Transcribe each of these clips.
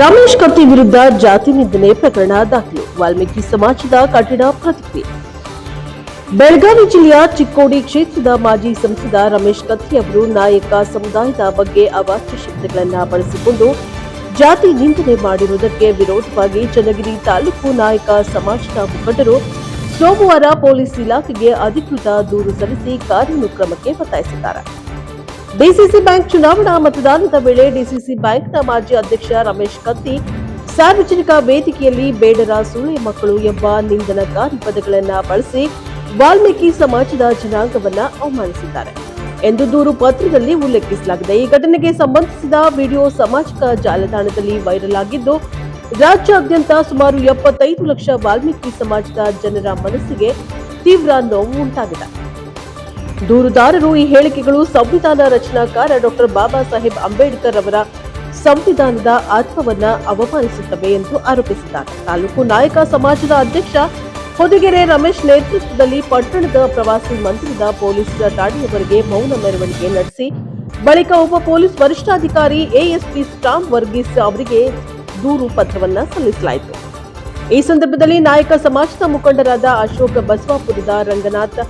ರಮೇಶ್ ಕತ್ತಿ ವಿರುದ್ಧ ಜಾತಿ ನಿಂದನೆ ಪ್ರಕರಣ ದಾಖಲು. ವಾಲ್ಮೀಕಿ ಸಮಾಜದ ಕಠಿಣ ಪ್ರತಿಕ್ರಿಯೆ. ಬೆಳಗಾವಿ ಜಿಲ್ಲೆಯ ಚಿಕ್ಕೋಡಿ ಕ್ಷೇತ್ರದ ಮಾಜಿ ಸಂಸದ ರಮೇಶ್ ಕತ್ತಿ ಅವರು ನಾಯಕ ಸಮುದಾಯದ ಬಗ್ಗೆ ಅವಾಚ್ಯ ಶಬ್ದಗಳನ್ನು ಬಳಸಿಕೊಂಡು ಜಾತಿ ನಿಂದನೆ ಮಾಡಿರುವುದಕ್ಕೆ ವಿರೋಧವಾಗಿ ಚನ್ನಗಿರಿ ತಾಲೂಕು ನಾಯಕ ಸಮಾಜದ ಮುಖಂಡರು ಸೋಮವಾರ ಪೊಲೀಸ್ ಇಲಾಖೆಗೆ ಅಧಿಕೃತ ದೂರು ಸಲ್ಲಿಸಿ ಕಾನೂನು ಕ್ರಮಕ್ಕೆ ಒತ್ತಾಯಿಸಿದ್ದಾರೆ. ಡಿಸಿಸಿ ಬ್ಯಾಂಕ್ ಚುನಾವಣಾ ಮತದಾನದ ವೇಳೆ ಡಿಸಿಸಿ ಬ್ಯಾಂಕ್ನ ಮಾಜಿ ಅಧ್ಯಕ್ಷ ರಮೇಶ್ ಕತ್ತಿ ಸಾರ್ವಜನಿಕ ವೇದಿಕೆಯಲ್ಲಿ ಬೇಡರ ಸುಳ್ಳೆ ಮಕ್ಕಳು ಎಂಬ ನಿಂದನಕಾರಿ ಪದಗಳನ್ನು ಬಳಸಿ ವಾಲ್ಮೀಕಿ ಸಮಾಜದ ಜನಾಂಗವನ್ನ ಅವಮಾನಿಸಿದ್ದಾರೆ. ಎಂದು ದೂರು ಪತ್ರದಲ್ಲಿ ಉಲ್ಲೇಖಿಸಲಾಗಿದೆ. ಈ ಘಟನೆಗೆ ಸಂಬಂಧಿಸಿದ ವಿಡಿಯೋ ಸಾಮಾಜಿಕ ಜಾಲತಾಣದಲ್ಲಿ ವೈರಲ್ ಆಗಿದ್ದು, ರಾಜ್ಯಾದ್ಯಂತ ಸುಮಾರು ಎಪ್ಪತ್ತೈದು ಲಕ್ಷ ವಾಲ್ಮೀಕಿ ಸಮಾಜದ ಜನರ ಮನಸ್ಸಿಗೆ ತೀವ್ರ ನೋವು ಉಂಟಾಗಿದೆ. ದೂರುದಾರರು ಈ ಹೇಳಿಕೆಗಳು ಸಂವಿಧಾನ ರಚನಾಕಾರ ಡಾಕ್ಟರ್ ಬಾಬಾ ಸಾಹೇಬ್ ಅಂಬೇಡ್ಕರ್ ಅವರ ಸಂವಿಧಾನದ ಆತ್ಮವನ್ನ ಅವಮಾನಿಸುತ್ತವೆ ಎಂದು ಆರೋಪಿಸಿದ್ದಾರೆ. ತಾಲೂಕು ನಾಯಕ ಸಮಾಜದ ಅಧ್ಯಕ್ಷ ಹೊದಿಗೆರೆ ರಮೇಶ್ ನೇತೃತ್ವದಲ್ಲಿ ಪಟ್ಟಣದ ಪ್ರವಾಸಿ ಮಂದಿರದ ಪೊಲೀಸ್ ಠಾಣೆಯವರೆಗೆ ಮೌನ ಮೆರವಣಿಗೆ ನಡೆಸಿ, ಬಳಿಕ ಉಪ ಪೊಲೀಸ್ ವರಿಷ್ಠಾಧಿಕಾರಿ ಎಎಸ್ಪಿ ಸ್ಟಾಮ್ ವರ್ಗೀಸ್ ಅವರಿಗೆ ದೂರು ಪತ್ರವನ್ನ ಸಲ್ಲಿಸಲಾಯಿತು. ಈ ಸಂದರ್ಭದಲ್ಲಿ ನಾಯಕ ಸಮಾಜದ ಮುಖಂಡರಾದ ಅಶೋಕ್ ಬಸವಾಪುರದ ರಂಗನಾಥ್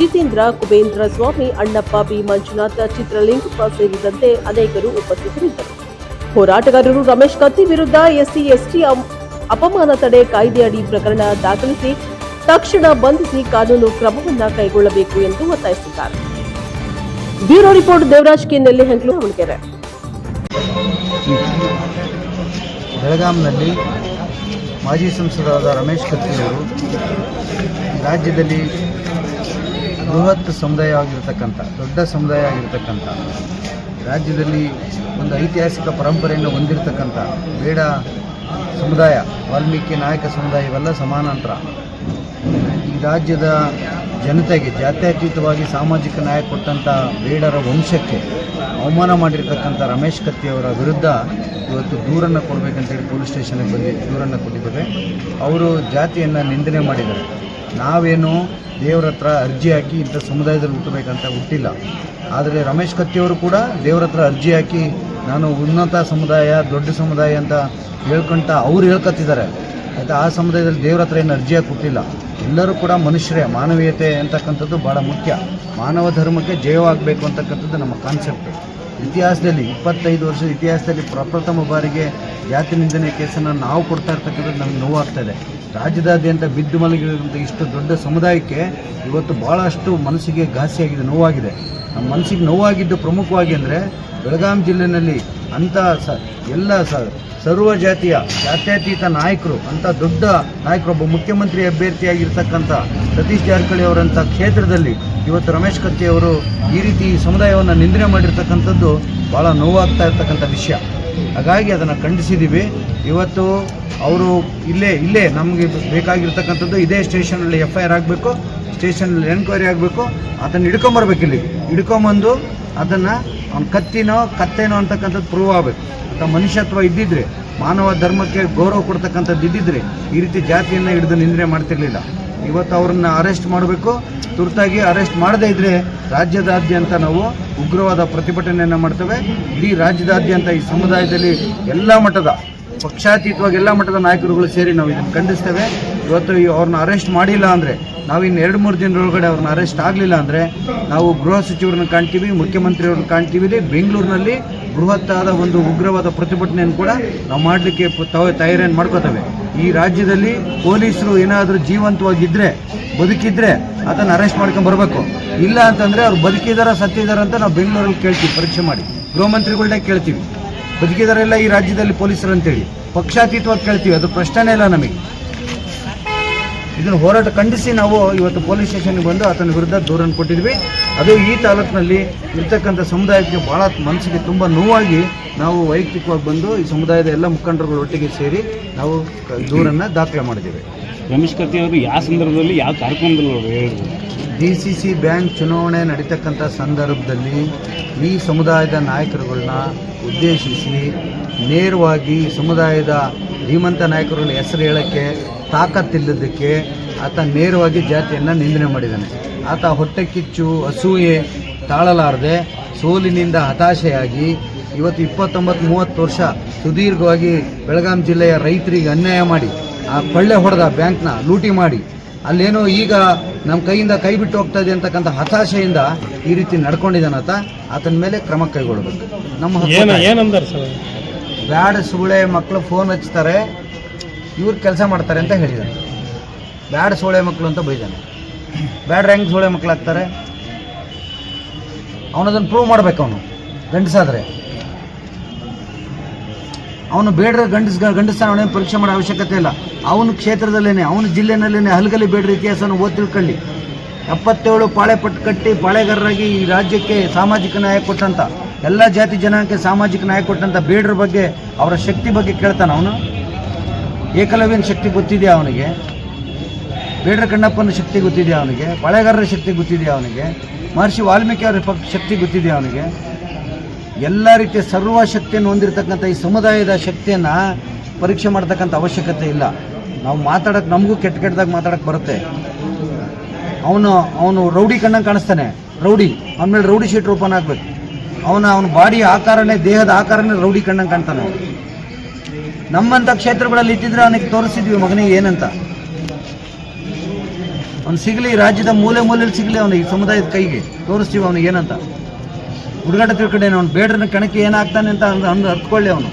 ಜಿತೇಂದ್ರ, ಕುಬೇಂದ್ರ ಸ್ವಾಮಿ, ಅಣ್ಣಪ್ಪ ಬಿ. ಮಂಜುನಾಥ, ಚಿತ್ರಲಿಂಗಪ್ಪ ಸೇರಿದಂತೆ ಅನೇಕರು ಉಪಸ್ಥಿತರಿದ್ದರು. ಹೋರಾಟಗಾರರು ರಮೇಶ್ ಕತ್ತಿ ವಿರುದ್ಧ ಎಸ್ಸಿ, ಎಸ್ಟಿ ಅಪಮಾನ ತಡೆ ಕಾಯ್ದೆಯಡಿ ಪ್ರಕರಣ ದಾಖಲಿಸಿ, ತಕ್ಷಣ ಬಂಧಿಸಿ ಕಾನೂನು ಕ್ರಮವನ್ನು ಕೈಗೊಳ್ಳಬೇಕು ಎಂದು ಒತ್ತಾಯಿಸಿದ್ದಾರೆ. Bureau report, Devaraj K Nellihanklu Davanagere. ಬೆಳಗಾಂನಲ್ಲಿ ಮಾಜಿ ಸಂಸದರಾದ ರಮೇಶ್ ಕತ್ತಿಯವರು ರಾಜ್ಯದಲ್ಲಿ ಬೃಹತ್ ಸಮುದಾಯ ಆಗಿರ್ತಕ್ಕಂಥ, ದೊಡ್ಡ ಸಮುದಾಯ ಆಗಿರ್ತಕ್ಕಂಥ, ರಾಜ್ಯದಲ್ಲಿ ಒಂದು ಐತಿಹಾಸಿಕ ಪರಂಪರೆಯನ್ನು ಹೊಂದಿರತಕ್ಕಂಥ ಬೇಡ ಸಮುದಾಯ, ವಾಲ್ಮೀಕಿ ನಾಯಕ ಸಮುದಾಯ ಇವೆಲ್ಲ ಸಮಾನಾಂತರ. ಈ ರಾಜ್ಯದ ಜನತೆಗೆ, ಜಾತ್ಯತೀತವಾಗಿ ಸಾಮಾಜಿಕ ನ್ಯಾಯ ಕೊಟ್ಟಂಥ ಬೇಡರ ವಂಶಕ್ಕೆ ಅವಮಾನ ಮಾಡಿರ್ತಕ್ಕಂಥ ರಮೇಶ್ ಕತ್ತಿಯವರ ವಿರುದ್ಧ ಇವತ್ತು ದೂರನ್ನು ಕೊಡಬೇಕಂತೇಳಿ ಪೊಲೀಸ್ ಸ್ಟೇಷನ್ಗೆ ಬಂದು, ದೂರನ್ನು ಕೊಟ್ಟಿದ್ದಾರೆ ಅವರು ಜಾತಿಯನ್ನು ನಿಂದನೆ ಮಾಡಿದ್ದಾರೆ. ನಾವೇನು ದೇವ್ರ ಹತ್ರ ಅರ್ಜಿ ಹಾಕಿ ಇಂಥ ಸಮುದಾಯದಲ್ಲಿ ಹುಟ್ಟಬೇಕಂತ ಹುಟ್ಟಿಲ್ಲ. ಆದರೆ ರಮೇಶ್ ಕತ್ತಿಯವರು ಕೂಡ ದೇವರ ಹತ್ರ ಅರ್ಜಿ ಹಾಕಿ ನಾನು ಉನ್ನತ ಸಮುದಾಯ, ದೊಡ್ಡ ಸಮುದಾಯ ಅಂತ ಹೇಳ್ಕೊಂತ ಅವ್ರು ಹೇಳ್ಕೊತಿದ್ದಾರೆ ಆಯಿತಾ, ಆ ಸಮುದಾಯದಲ್ಲಿ ದೇವ್ರ ಹತ್ರ ಏನು ಅರ್ಜಿ ಹಾಕಿ ಹುಟ್ಟಿಲ್ಲ. ಎಲ್ಲರೂ ಕೂಡ ಮನುಷ್ಯರೇ, ಮಾನವೀಯತೆ ಅಂತಕ್ಕಂಥದ್ದು ಭಾಳ ಮುಖ್ಯ. ಮಾನವ ಧರ್ಮಕ್ಕೆ ಜಯವಾಗಬೇಕು ಅಂತಕ್ಕಂಥದ್ದು ನಮ್ಮ ಕಾನ್ಸೆಪ್ಟ್ ಇತಿಹಾಸದಲ್ಲಿ ಇಪ್ಪತ್ತೈದು ವರ್ಷದ ಇತಿಹಾಸದಲ್ಲಿ ಪ್ರಪ್ರಥಮ ಬಾರಿಗೆ ಜಾತಿ ನಿಂದನೆ ಕೇಸನ್ನು ನಾವು ಕೊಡ್ತಾ ಇರ್ತಕ್ಕಂಥದ್ದು ನಮ್ಗೆ ನೋವಾಗ್ತಾ ಇದೆ. ರಾಜ್ಯದಾದ್ಯಂತ ಬಿದ್ದು ಮಲಗಿರುವಂಥ ಇಷ್ಟು ದೊಡ್ಡ ಸಮುದಾಯಕ್ಕೆ ಇವತ್ತು ಭಾಳಷ್ಟು ಮನಸ್ಸಿಗೆ ಘಾಸಿಯಾಗಿದೆ, ನೋವಾಗಿದೆ. ನಮ್ಮ ಮನಸ್ಸಿಗೆ ನೋವಾಗಿದ್ದು ಪ್ರಮುಖವಾಗಿ ಅಂದರೆ ಬೆಳಗಾವಿ ಜಿಲ್ಲೆಯಲ್ಲಿ ಅಂಥ ಸ, ಎಲ್ಲ ಸ, ಸರ್ವ ಜಾತಿಯ ಜಾತ್ಯತೀತ ನಾಯಕರು ಅಂಥ ದೊಡ್ಡ ನಾಯಕರು, ಒಬ್ಬ ಮುಖ್ಯಮಂತ್ರಿ ಅಭ್ಯರ್ಥಿಯಾಗಿರ್ತಕ್ಕಂಥ ಸತೀಶ್ ಜಾರಕಿಹೊಳಿ ಅವರಂಥ ಕ್ಷೇತ್ರದಲ್ಲಿ ಇವತ್ತು ರಮೇಶ್ ಕತ್ತಿ ಅವರು ಈ ರೀತಿ ಸಮುದಾಯವನ್ನು ನಿಂದನೆ ಮಾಡಿರ್ತಕ್ಕಂಥದ್ದು ಭಾಳ ನೋವಾಗ್ತಾ ಇರ್ತಕ್ಕಂಥ ವಿಷಯ. ಹಾಗಾಗಿ ಅದನ್ನು ಖಂಡಿಸಿದ್ದೀವಿ ಇವತ್ತು ಅವರು ಇಲ್ಲೇ ಇಲ್ಲೇ ನಮಗೆ ಬೇಕಾಗಿರ್ತಕ್ಕಂಥದ್ದು ಇದೇ ಸ್ಟೇಷನಲ್ಲಿ ಎಫ್ ಐ ಆರ್ ಆಗಬೇಕು, ಸ್ಟೇಷನಲ್ಲಿ ಎನ್ಕ್ವೈರಿ ಆಗಬೇಕು, ಅದನ್ನು ಹಿಡ್ಕೊಂಬರ್ಬೇಕು ಇಲ್ಲಿ ಹಿಡ್ಕೊಂಬಂದು ಅದನ್ನು ಅವ್ನ ಕತ್ತಿನೋ, ಕತ್ತೇನೋ ಅಂತಕ್ಕಂಥದ್ದು ಪ್ರೂವ್ ಆಗಬೇಕು. ಅಂತ ಮನುಷ್ಯತ್ವ ಇದ್ದಿದ್ರೆ, ಮಾನವ ಧರ್ಮಕ್ಕೆ ಗೌರವ ಕೊಡ್ತಕ್ಕಂಥದ್ದು ಇದ್ದಿದ್ರೆ ಈ ರೀತಿ ಜಾತಿಯನ್ನು ಹಿಡಿದು ನಿಂದನೆ ಮಾಡ್ತಿರಲಿಲ್ಲ. ಇವತ್ತು ಅವ್ರನ್ನ ಅರೆಸ್ಟ್ ಮಾಡಬೇಕು, ತುರ್ತಾಗಿ ಅರೆಸ್ಟ್ ಮಾಡದೇ ಇದ್ದರೆ ರಾಜ್ಯದಾದ್ಯಂತ ನಾವು ಉಗ್ರವಾದ ಪ್ರತಿಭಟನೆಯನ್ನು ಮಾಡ್ತೇವೆ. ಇಡೀ ರಾಜ್ಯದಾದ್ಯಂತ ಈ ಸಮುದಾಯದಲ್ಲಿ ಎಲ್ಲ ಮಟ್ಟದ ಪಕ್ಷಾತೀತವಾಗಿ ಎಲ್ಲ ಮಟ್ಟದ ನಾಯಕರುಗಳು ಸೇರಿ ನಾವು ಇದನ್ನು ಖಂಡಿಸ್ತೇವೆ. ಇವತ್ತು ಅವ್ರನ್ನ ಅರೆಸ್ಟ್ ಮಾಡಿಲ್ಲ ಅಂದರೆ, ನಾವು ಇನ್ನು ಎರಡು ಮೂರು ದಿನದೊಳಗಡೆ ಅವ್ರನ್ನ ಅರೆಸ್ಟ್ ಆಗಲಿಲ್ಲ ಅಂದರೆ, ನಾವು ಗೃಹ ಸಚಿವರನ್ನ ಕಾಣ್ತೀವಿ ಮುಖ್ಯಮಂತ್ರಿಯವ್ರನ್ನ ಕಾಣ್ತೀವಿ. ಬೆಂಗಳೂರಿನಲ್ಲಿ ಬೃಹತ್ತಾದ ಒಂದು ಉಗ್ರವಾದ ಪ್ರತಿಭಟನೆಯನ್ನು ಕೂಡ ನಾವು ಮಾಡಲಿಕ್ಕೆ ತಯಾರಿಯನ್ನು ಮಾಡ್ಕೋತೇವೆ. ಈ ರಾಜ್ಯದಲ್ಲಿ ಪೊಲೀಸರು ಏನಾದರೂ ಜೀವಂತವಾಗಿದ್ದರೆ ಬದುಕಿದ್ರೆ ಅದನ್ನು ಅರೆಸ್ಟ್ ಮಾಡ್ಕೊಂಡು ಬರಬೇಕು. ಇಲ್ಲ ಅಂತಂದರೆ ಅವ್ರು ಬದುಕಿದಾರ, ಸತ್ತಿದಾರ ಅಂತ ನಾವು ಬೆಂಗಳೂರಲ್ಲಿ ಕೇಳ್ತೀವಿ, ಪರೀಕ್ಷೆ ಮಾಡಿ. ಗೃಹ ಮಂತ್ರಿಗಳನ್ನೇ ಕೇಳ್ತೀವಿ. ಬದುಕಿದಾರೆಲ್ಲ ಈ ರಾಜ್ಯದಲ್ಲಿ ಪೊಲೀಸರು ಅಂತೇಳಿ ಪಕ್ಷಾತೀತವಾಗಿ ಕೇಳ್ತೀವಿ. ಅದು ಪ್ರಶ್ನೆನೇ ಇಲ್ಲ ನಮಗೆ. ಇದನ್ನು ಹೋರಾಟ ಖಂಡಿಸಿ ನಾವು ಇವತ್ತು ಪೊಲೀಸ್ ಸ್ಟೇಷನ್ಗೆ ಬಂದು ಆತನ ವಿರುದ್ಧ ದೂರನ್ನು ಕೊಟ್ಟಿದ್ವಿ. ಅದು ಈ ತಾಲೂಕಿನಲ್ಲಿ ಇರ್ತಕ್ಕಂಥ ಸಮುದಾಯಕ್ಕೆ ಭಾಳ ಮನಸ್ಸಿಗೆ ತುಂಬ ನೋವಾಗಿ ನಾವು ವೈಯಕ್ತಿಕವಾಗಿ ಬಂದು ಈ ಸಮುದಾಯದ ಎಲ್ಲ ಮುಖಂಡರುಗಳು ಒಟ್ಟಿಗೆ ಸೇರಿ ನಾವು ದೂರನ್ನು ದಾಖಲೆ ಮಾಡಿದ್ದೀವಿ. ರಮೇಶ್ ಕತ್ತಿ ಅವರು ಯಾವ ಸಂದರ್ಭದಲ್ಲಿ ಯಾವ ಕಾರ್ಯಕ್ರಮದಲ್ಲಿ ಹೇಳಿದ್ರು? ಡಿ ಸಿ ಸಿ ಬ್ಯಾಂಕ್ ಚುನಾವಣೆ ನಡೀತಕ್ಕಂಥ ಸಂದರ್ಭದಲ್ಲಿ ಈ ಸಮುದಾಯದ ನಾಯಕರುಗಳನ್ನ ಉದ್ದೇಶಿಸಿ ನೇರವಾಗಿ ಸಮುದಾಯದ ಧೀಮಂತ ನಾಯಕರನ್ನು ಹೆಸರು ಹೇಳೋಕ್ಕೆ ತಾಕತ್ತಿಲ್ಲದಕ್ಕೆ ಆತ ನೇರವಾಗಿ ಜಾತಿಯನ್ನು ನಿಂದನೆ ಮಾಡಿದ್ದಾನೆ. ಆತ ಹೊಟ್ಟೆ ಕಿಚ್ಚು ಅಸೂಯೆ ತಾಳಲಾರದೆ ಸೋಲಿನಿಂದ ಹತಾಶೆಯಾಗಿ ಇವತ್ತು ಇಪ್ಪತ್ತೊಂಬತ್ತು, ಮೂವತ್ತು ವರ್ಷ ಸುದೀರ್ಘವಾಗಿ ಬೆಳಗಾಂ ಜಿಲ್ಲೆಯ ರೈತರಿಗೆ ಅನ್ಯಾಯ ಮಾಡಿ, ಆ ಕೊಳ್ಳೆ ಹೊಡೆದ ಬ್ಯಾಂಕ್ನ ಲೂಟಿ ಮಾಡಿ ಅಲ್ಲೇನೋ ಈಗ ನಮ್ಮ ಕೈಯಿಂದ ಕೈ ಬಿಟ್ಟು ಹೋಗ್ತಾ ಇದೆ ಅಂತಕ್ಕಂಥ ಹತಾಶೆಯಿಂದ ಈ ರೀತಿ ನಡ್ಕೊಂಡಿದ್ದಾನತ ಆತನ ಮೇಲೆ ಕ್ರಮ ಕೈಗೊಳ್ಳಬೇಕು. ನಮ್ಮ ಬ್ಯಾಡ ಸುಳೆ ಮಕ್ಕಳು ಫೋನ್ ಹಚ್ತಾರೆ. ಇವ್ರು ಕೆಲಸ ಮಾಡ್ತಾರೆ ಅಂತ ಹೇಳಿದ್ದಾರೆ ಬ್ಯಾಡ ಸುಳೆ ಮಕ್ಕಳು ಅಂತ ಬೈದಾನೆ. ಬ್ಯಾಡ ರ್ಯಾಂಕ್ ಸುಳೆ ಮಕ್ಕಳಾಗ್ತಾರೆ ಅವನದನ್ನು ಪ್ರೂವ್ ಮಾಡ್ಬೇಕು ಅವನು. ಗಂಡಸಾದ್ರೆ. ಅವನು ಬೇಡ್ರ ಗಂಡಸ್ ಗಂಡಸ ಅವನೇನು ಪರೀಕ್ಷೆ ಮಾಡೋ ಅವಶ್ಯಕತೆ ಇಲ್ಲ. ಅವನ ಕ್ಷೇತ್ರದಲ್ಲೇನೆ, ಅವನ ಜಿಲ್ಲೆನಲ್ಲೇನೆ ಹಲಗಲಿ ಬೇಡ್ರ ಇತಿಹಾಸವನ್ನು ಓದ್ ತಿಳ್ಕೊಳ್ಳಿ ಎಪ್ಪತ್ತೇಳು ಪಾಳೆ ಪಟ್ಟು ಕಟ್ಟಿ ಪಾಳೆಗಾರರಾಗಿ ಈ ರಾಜ್ಯಕ್ಕೆ ಸಾಮಾಜಿಕ ನ್ಯಾಯ ಕೊಟ್ಟಂತ, ಎಲ್ಲ ಜಾತಿ ಜನಾಂಗಕ್ಕೆ ಸಾಮಾಜಿಕ ನ್ಯಾಯ ಕೊಟ್ಟಂತ ಬೇಡ್ರ ಬಗ್ಗೆ, ಅವರ ಶಕ್ತಿ ಬಗ್ಗೆ ಕೇಳ್ತಾನ ಅವನು? ಏಕಲವ್ಯನ ಶಕ್ತಿ ಗೊತ್ತಿದೆಯಾ ಅವನಿಗೆ? ಬೇಡ್ರ ಕಣ್ಣಪ್ಪನ ಶಕ್ತಿ ಗೊತ್ತಿದೆಯಾ ಅವನಿಗೆ? ಪಾಳೆಗಾರರ ಶಕ್ತಿ ಗೊತ್ತಿದೆಯಾ ಅವನಿಗೆ? ಮಹರ್ಷಿ ವಾಲ್ಮೀಕಿ ಅವರ ಶಕ್ತಿ ಗೊತ್ತಿದೆಯಾ ಅವನಿಗೆ? ಎಲ್ಲ ರೀತಿಯ ಸರ್ವ ಶಕ್ತಿಯನ್ನು ಹೊಂದಿರತಕ್ಕಂಥ ಈ ಸಮುದಾಯದ ಶಕ್ತಿಯನ್ನು ಪರೀಕ್ಷೆ ಮಾಡ್ತಕ್ಕಂಥ ಅವಶ್ಯಕತೆ ಇಲ್ಲ. ನಾವು ಮಾತಾಡೋಕೆ, ನಮಗೂ ಕೆಟ್ಟ ಕೆಟ್ಟದಾಗ ಮಾತಾಡಕ್ಕೆ ಬರುತ್ತೆ. ಅವನು ಅವನು ರೌಡಿ ಕಣ್ಣಂಗೆ ಕಾಣಿಸ್ತಾನೆ. ರೌಡಿ. ಅವನ ಮೇಲೆ ರೌಡಿ ಶೀಟ್ ಓಪನ್ ಆಗಬೇಕು. ಅವನ ಅವನ ಬಾಡಿ ಆಕಾರನೇ, ದೇಹದ ಆಕಾರನೇ ರೌಡಿ ಕಣ್ಣಂಗೆ ಕಾಣ್ತಾನೆ. ನಮ್ಮಂಥ ಕ್ಷೇತ್ರಗಳಲ್ಲಿ ಇದ್ದಿದ್ರೆ ಅವನಿಗೆ ತೋರಿಸಿದ್ವಿ ಮಗನಿಗೆ ಏನಂತ. ಅವ್ನು ಸಿಗಲಿ ರಾಜ್ಯದ ಮೂಲೆ ಮೂಲೆಯಲ್ಲಿ ಸಿಗಲಿ ಅವನಿಗೆ ಸಮುದಾಯದ ಕೈಗೆ. ತೋರಿಸ್ತೀವಿ ಅವನಿಗೆ ಏನಂತ. ಹುಡುಗಾಟ ತಿಳ್ಕೊಂಡೇನು ಅವ್ನು ಬೇಡ್ರನ್ನ ಕಣಕ್ಕೆ ಏನಾಗ್ತಾನೆ ಅಂತ ಅಂದು ಅಂದು ಹತ್ಕೊಳ್ಳಿ ಅವನು.